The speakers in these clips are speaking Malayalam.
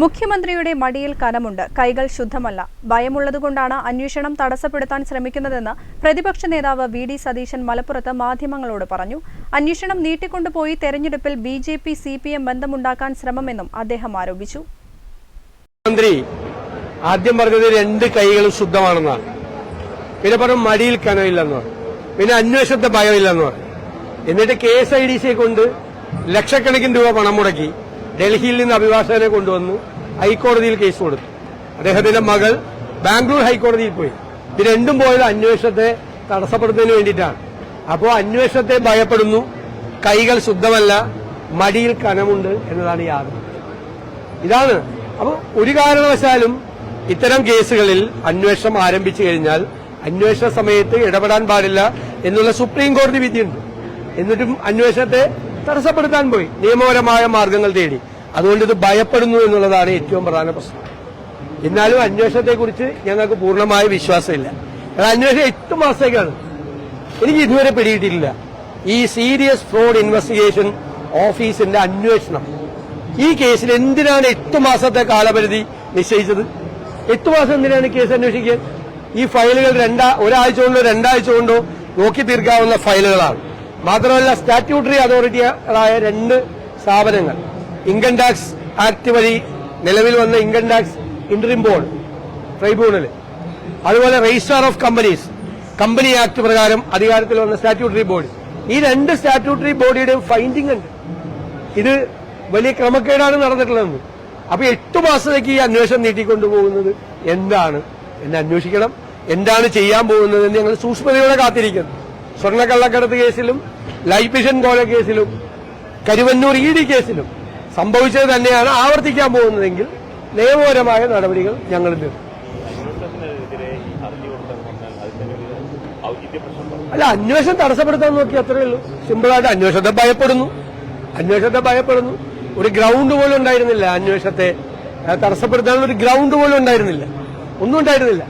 മുഖ്യമന്ത്രിയുടെ മടിയിൽ കനമുണ്ട്. കൈകൾ ശുദ്ധമല്ല. ഭയമുള്ളതുകൊണ്ടാണ് അന്വേഷണം തടസ്സപ്പെടുത്താൻ ശ്രമിക്കുന്നതെന്ന് പ്രതിപക്ഷ നേതാവ് വി ഡി സതീശൻ മലപ്പുറത്ത് മാധ്യമങ്ങളോട് പറഞ്ഞു. അന്വേഷണം നീട്ടിക്കൊണ്ടുപോയി തെരഞ്ഞെടുപ്പിൽ B J P C P M ബന്ധമുണ്ടാക്കാൻ ശ്രമമെന്നും അദ്ദേഹം ആരോപിച്ചു. മന്ത്രി ആദ്യം പറഞ്ഞത് രണ്ട് കൈകളും ശുദ്ധമാണെന്നാണ് പിന്നെ പറഞ്ഞു മടിയിൽ കനമില്ലെന്ന്. പിന്നെ അന്വേഷണത്തെ ഭയമില്ലെന്ന്. എന്നിട്ട് കെ എസ് ഐ ഡി സിയെ കൊണ്ട് ലക്ഷക്കണക്കിന് രൂപ പണം മുടക്കി. ഡൽഹിയിൽ നിന്ന് അഭിഭാഷകനെ കൊണ്ടുവന്ന്. ഹൈക്കോടതിയിൽ കേസ് കൊടുത്തു. അദ്ദേഹത്തിന്റെ മകൾ ബാംഗ്ലൂർ ഹൈക്കോടതിയിൽ പോയി. ഇത് രണ്ടും പോയത് അന്വേഷണത്തെ തടസ്സപ്പെടുത്തുന്നതിന് വേണ്ടിയിട്ടാണ്. അപ്പോൾ അന്വേഷണത്തെ ഭയപ്പെടുന്നു. കൈകൾ ശുദ്ധമല്ല മടിയിൽ കനമുണ്ട് എന്നതാണ് യാതൊരു ഇതാണ്. അപ്പോൾ ഒരു കാരണവശാലും ഇത്തരം കേസുകളിൽ അന്വേഷണം ആരംഭിച്ചു കഴിഞ്ഞാൽ അന്വേഷണ സമയത്ത് ഇടപെടാൻ പാടില്ല എന്നുള്ള സുപ്രീം കോടതി വിധിയുണ്ട്. എന്നിട്ടും അന്വേഷണത്തെ തടസ്സപ്പെടുത്താൻ പോയി. നിയമപരമായ മാർഗങ്ങൾ തേടി. അതുകൊണ്ട് ഇത് ഭയപ്പെടുന്നു എന്നുള്ളതാണ് ഏറ്റവും പ്രധാന പ്രശ്നം. എന്നാലും അന്വേഷണത്തെക്കുറിച്ച് ഞങ്ങൾക്ക് പൂർണമായ വിശ്വാസമില്ല. അന്വേഷണം എട്ട് മാസത്തേക്കാണ്. എനിക്ക് ഇതുവരെ പിടിയിട്ടില്ല ഈ സീരിയസ് ഫ്രോഡ് ഇൻവെസ്റ്റിഗേഷൻ ഓഫീസിന്റെ അന്വേഷണം. ഈ കേസിൽ എന്തിനാണ് എട്ട് മാസത്തെ കാലപരിധി നിശ്ചയിച്ചത്? എട്ട് മാസം എന്തിനാണ് കേസ് അന്വേഷിക്കാൻ ഈ ഫയലുകൾ രണ്ടാ ഒരാഴ്ച കൊണ്ടോ രണ്ടാഴ്ച കൊണ്ടോ നോക്കി തീർക്കാവുന്ന ഫയലുകളാണ്. മാത്രമല്ല സ്റ്റാറ്റ്യൂട്ടറി അതോറിറ്റികളായ രണ്ട് സ്ഥാപനങ്ങൾ. ഇൻകം ടാക്സ് ആക്ട് വഴി നിലവിൽ വന്ന income tax interim board tribunal അതുപോലെ registrar of companies company act പ്രകാരം അധികാരത്തിൽ വന്ന സ്റ്റാറ്റ്യൂട്ടറി ബോർഡ് ഈ രണ്ട് സ്റ്റാറ്റ്യൂട്ടറി ബോഡിയുടെയും ഫൈൻഡിംഗ് ഉണ്ട്. ഇത് വലിയ ക്രമക്കേടാണ് നടന്നിട്ടുള്ളതെന്ന്. അപ്പൊ എട്ടു മാസത്തേക്ക് ഈ അന്വേഷണം നീട്ടിക്കൊണ്ടുപോകുന്നത് എന്താണ്? എന്ന് അന്വേഷിക്കണം. എന്താണ് ചെയ്യാൻ പോകുന്നത് എന്ന് ഞങ്ങൾ സൂക്ഷ്മതയോടെ കാത്തിരിക്കുന്നു. സ്വർണക്കള്ളക്കടത്ത് കേസിലും ലൈഫ് മിഷൻ കോല കേസിലും കരുവന്നൂർ ഇ ഡി കേസിലും സംഭവിച്ചത് തന്നെയാണ് ആവർത്തിക്കാൻ പോകുന്നതെങ്കിൽ നിയമപരമായ നടപടികൾ ഞങ്ങൾ അല്ല അന്വേഷണം തടസ്സപ്പെടുത്താൻ നോക്കി അത്രേ ഉള്ളൂ. സിമ്പിളായിട്ട് അന്വേഷണത്തെ ഭയപ്പെടുന്നു. അന്വേഷണത്തെ ഭയപ്പെടുന്നു. ഒരു ഗ്രൗണ്ട് പോലും ഉണ്ടായിരുന്നില്ല അന്വേഷണത്തെ. തടസ്സപ്പെടുത്താനുള്ള ഒരു ഗ്രൗണ്ട് പോലും ഉണ്ടായിരുന്നില്ല. ഒന്നും ഉണ്ടായിരുന്നില്ല.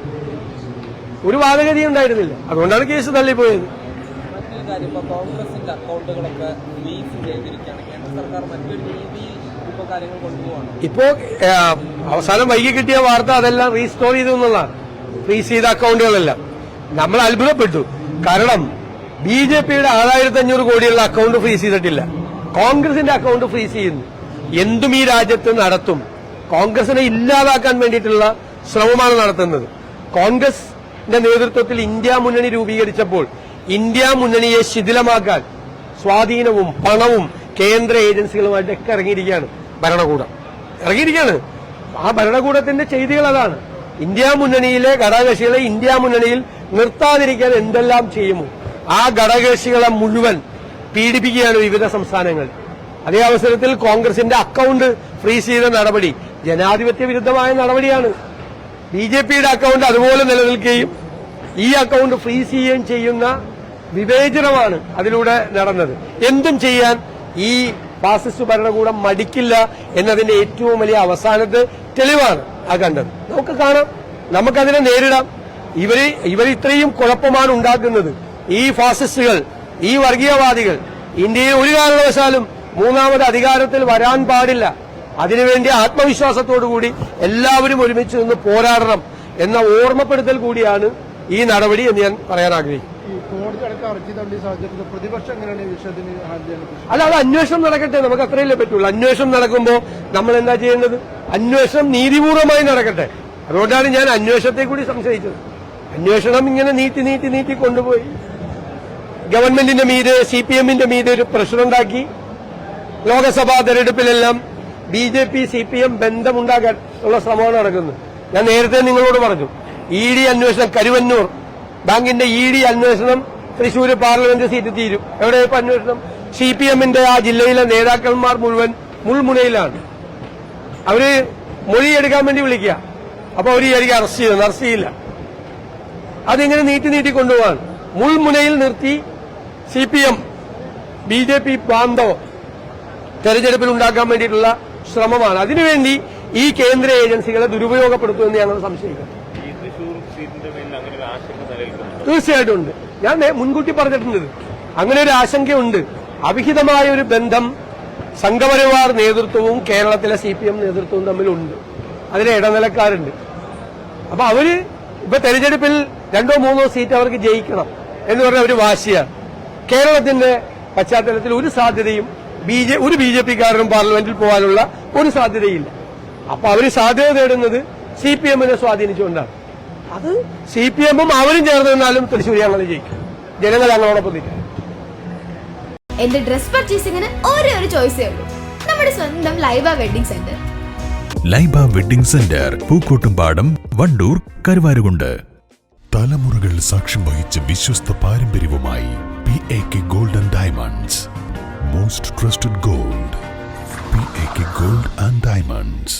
ഒരു വാദഗതിയും ഉണ്ടായിരുന്നില്ല. അതുകൊണ്ടാണ് കേസ് തള്ളിപ്പോയത്. കാര്യം ഇപ്പോൾ കോൺഗ്രസിന്റെ അക്കൗണ്ടുകളൊക്കെ ഫ്രീസ് ചെയ്തിരിക്കുകയാണ്. കേന്ദ്ര സർക്കാർ മറ്റൊരു രീതി ഇപ്പോ അവസാനം വൈകി കിട്ടിയ വാർത്ത അതെല്ലാം റീസ്റ്റോർ ചെയ്തു എന്നുള്ളതാണ് ഫ്രീസ് ചെയ്ത അക്കൗണ്ടുകളെല്ലാം. നമ്മൾ അത്ഭുതപ്പെട്ടു. കാരണം ബി ജെ പിയുടെ ആറായിരത്തി അഞ്ഞൂറ് കോടിയുള്ള അക്കൗണ്ട് ഫ്രീസ് ചെയ്തിട്ടില്ല. കോൺഗ്രസിന്റെ അക്കൗണ്ട് ഫ്രീസ് ചെയ്യുന്നു. എന്തും ഈ രാജ്യത്ത് നടത്തും. കോൺഗ്രസിനെ ഇല്ലാതാക്കാൻ വേണ്ടിയിട്ടുള്ള ശ്രമമാണ് നടത്തുന്നത്. കോൺഗ്രസിന്റെ നേതൃത്വത്തിൽ ഇന്ത്യ മുന്നണി രൂപീകരിച്ചപ്പോൾ ഇന്ത്യ മുന്നണിയെ ശിഥിലമാക്കാൻ സ്വാധീനവും പണവും കേന്ദ്ര ഏജൻസികളുമായിട്ടൊക്കെ ഇറങ്ങിയിരിക്കുകയാണ് ഭരണകൂടം. ഇറങ്ങിയിരിക്കുകയാണ്. ആ ഭരണകൂടത്തിന്റെ ചെയ്തികൾ അതാണ്. ഇന്ത്യ മുന്നണിയിലെ ഘടകകക്ഷികളെ ഇന്ത്യ മുന്നണിയിൽ നിർത്താതിരിക്കാൻ എന്തെല്ലാം ചെയ്യുമോ? ആ ഘടകകക്ഷികളെ മുഴുവൻ പീഡിപ്പിക്കുകയാണ് വിവിധ സംസ്ഥാനങ്ങൾ. അതേ അവസരത്തിൽ കോൺഗ്രസിന്റെ അക്കൗണ്ട് ഫ്രീസ് ചെയ്ത നടപടി ജനാധിപത്യ വിരുദ്ധമായ നടപടിയാണ്. ബി ജെ പിയുടെ അക്കൗണ്ട് അതുപോലെ നിലനിൽക്കുകയും ഈ അക്കൗണ്ട് ഫ്രീസ് ചെയ്യുകയും ചെയ്യുന്ന വിവേചനമാണ് അതിലൂടെ നടന്നത്. എന്തും ചെയ്യാൻ ഈ ഫാസിസ്റ്റ് ഭരണകൂടം മടിക്കില്ല എന്നതിന്റെ ഏറ്റവും വലിയ അവസാനത്തെ തെളിവാണ് ആ കണ്ടത്. നമുക്ക് കാണാം. നമുക്കതിനെ നേരിടാം. ഇവർ ഇവർ ഇത്രയും കുഴപ്പമാണ് ഉണ്ടാക്കുന്നത്. ഈ ഫാസിസ്റ്റുകൾ ഈ വർഗീയവാദികൾ ഇന്ത്യയിൽ ഒരു കാരണവശാലും മൂന്നാമത് അധികാരത്തിൽ വരാൻ പാടില്ല. അതിനുവേണ്ടി ആത്മവിശ്വാസത്തോടുകൂടി എല്ലാവരും ഒരുമിച്ച് നിന്ന് പോരാടണം എന്ന ഓർമ്മപ്പെടുത്തൽ കൂടിയാണ് ഈ നടപടി എന്ന് ഞാൻ പറയാൻ ആഗ്രഹിക്കും അല്ല അത് അന്വേഷണം നടക്കട്ടെ നമുക്ക് അത്രയല്ലേ പറ്റുള്ളൂ. അന്വേഷണം നടക്കുമ്പോൾ നമ്മൾ എന്താ ചെയ്യേണ്ടത്? അന്വേഷണം നീതിപൂർവമായി നടക്കട്ടെ. അതുകൊണ്ടാണ് ഞാൻ അന്വേഷണത്തെ കൂടി സംശയിച്ചത്. അന്വേഷണം ഇങ്ങനെ നീട്ടി നീട്ടി നീട്ടി കൊണ്ടുപോയി. ഗവൺമെന്റിന്റെ മീതെ സി പി എമ്മിന്റെ മീതെ ഒരു പ്രഷറുണ്ടാക്കി Lok Sabha തെരഞ്ഞെടുപ്പിലെല്ലാം B J P C P M ബന്ധമുണ്ടാക്കാൻ ഉള്ള ശ്രമമാണ് നടക്കുന്നത്. ഞാൻ നേരത്തെ നിങ്ങളോട് പറഞ്ഞു ഇ ഡി അന്വേഷണം കരുവന്നൂർ. ബാങ്കിന്റെ ഇ ഡി അന്വേഷണം തൃശൂർ പാർലമെന്റ് സീറ്റ് തീരും. എവിടെ ഇപ്പൊ അന്വേഷണം? സി പി എമ്മിന്റെ ആ ജില്ലയിലെ നേതാക്കന്മാർ മുഴുവൻ മുൾമുനയിലാണ്. അവർ മൊഴിയെടുക്കാൻ വേണ്ടി വിളിക്കുക. അപ്പൊ അവർ ഈ അറസ്റ്റ് ചെയ്തു. അറസ്റ്റ് ചെയ്യില്ല. അതിങ്ങനെ നീട്ടി നീട്ടി കൊണ്ടുപോകാൻ മുൾമുനയിൽ നിർത്തി C P M B J P ബാന്ധവം തെരഞ്ഞെടുപ്പിൽ ഉണ്ടാക്കാൻ വേണ്ടിയിട്ടുള്ള ശ്രമമാണ്. അതിനുവേണ്ടി ഈ കേന്ദ്ര ഏജൻസികളെ ദുരുപയോഗപ്പെടുത്തുമെന്ന് ഞങ്ങൾ സംശയിക്കുന്നു. തീർച്ചയായിട്ടും ഉണ്ട്. ഞാൻ മുൻകൂട്ടി പറഞ്ഞിട്ടുണ്ട്. അങ്ങനെ ഒരു ആശങ്കയുണ്ട്. അവിഹിതമായ ഒരു ബന്ധം സംഘപരിവാർ നേതൃത്വവും കേരളത്തിലെ സി പി എം നേതൃത്വവും തമ്മിലുണ്ട്. അതിലെ ഇടനിലക്കാരുണ്ട്. അപ്പൊ അവർ ഇപ്പൊ തെരഞ്ഞെടുപ്പിൽ രണ്ടോ മൂന്നോ സീറ്റ് അവർക്ക് ജയിക്കണം എന്ന് പറഞ്ഞ ഒരു വാശിയാണ്. കേരളത്തിന്റെ പശ്ചാത്തലത്തിൽ ഒരു സാധ്യതയും ഒരു ബി ജെ പാർലമെന്റിൽ പോകാനുള്ള ഒരു സാധ്യതയില്ല. അപ്പൊ അവർ സാധ്യത നേടുന്നത് സി പി എമ്മിനെ സ്വാധീനിച്ചുകൊണ്ടാണ്. അത് സി പി എമ്മും അവരും ചേർന്ന് നിന്നാലും തൃശ്ശൂർ ഞങ്ങൾ ജയിക്കും. ജനങ്ങൾ ഞങ്ങളോടൊപ്പം നിൽക്കും. എന്റെ ഡ്രസ് പർച്ചേസിംഗിന് ഒരേ ഒരു ചോയ്സേ ഉള്ളൂ. നമ്മുടെ സ്വന്തം Laiba wedding centre. Laiba wedding centre Pookkottumpadam Wandoor Karuvarakundu. തലമുറകൾ സാക്ഷ്യം വഹിച്ച വിശ്വസ്ത പാരമ്പര്യവുമായി P A K golden diamonds most trusted gold P A K gold and diamonds